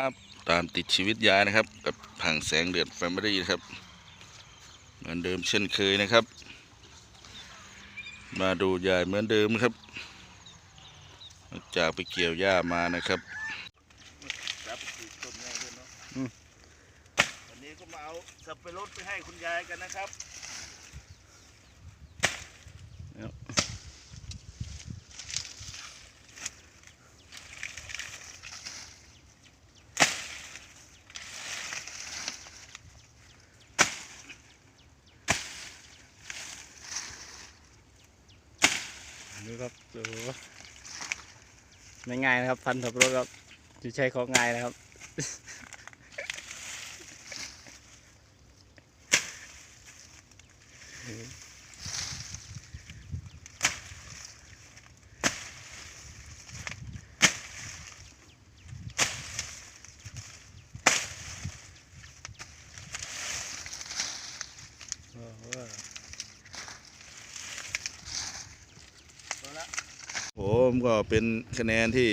ครับตามติดชีวิตยายนะครับ กับผังแสงเดือดแฟมิลี่นะครับเหมือนเดิมเช่นเคยนะครับ มาดูยายเหมือนเดิมนะครับหลังจากไปเกี่ยวหญ้ามานะครับรับปลูกต้นไม้ด้วยเนาะวันนี้ก็มาเอาสับปะรดไปให้คุณยายกันนะครับ นี่ครับโอ้โหไม่ง่ายนะครับ พันสับรดครับจะใช้ของง่ายนะครับโอ้โห ผมก็เป็นคะแนนที่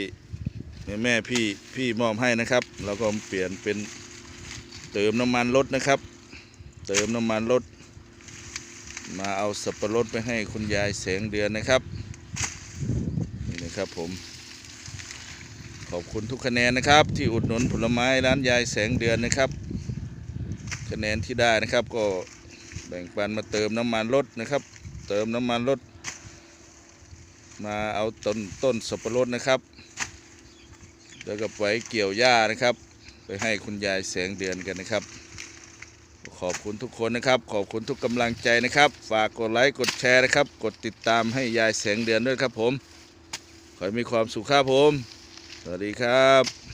แม่แม่พี่พี่มอบให้นะครับเราก็เปลี่ยนเป็นเติมน้ำมันรถนะครับ เติมน้ำมันรถมาเอาสับปะรดไปให้คุณยายแสงเดือนนะครับนี่นะครับผมขอบคุณทุกคะแนนนะครับ ที่อุดหนุนผลไม้ร้านยายแสงเดือนนะครับ คะแนนที่ได้นะครับก็แบ่งปันมาเติมน้ำมันรถนะครับ เติมน้ำมันรถ มาเอาต้นต้นสับปะรดนะครับ แล้วก็ไปเกี่ยวหญ้านะครับ ไปให้คุณยายแสงเดือนกันนะครับ ขอบคุณทุกคนนะครับ ขอบคุณทุกกำลังใจนะครับ ฝากกดไลค์กดแชร์นะครับ กดติดตามให้ยายแสงเดือนด้วยครับผม ขอให้มีความสุขครับผม สวัสดีครับ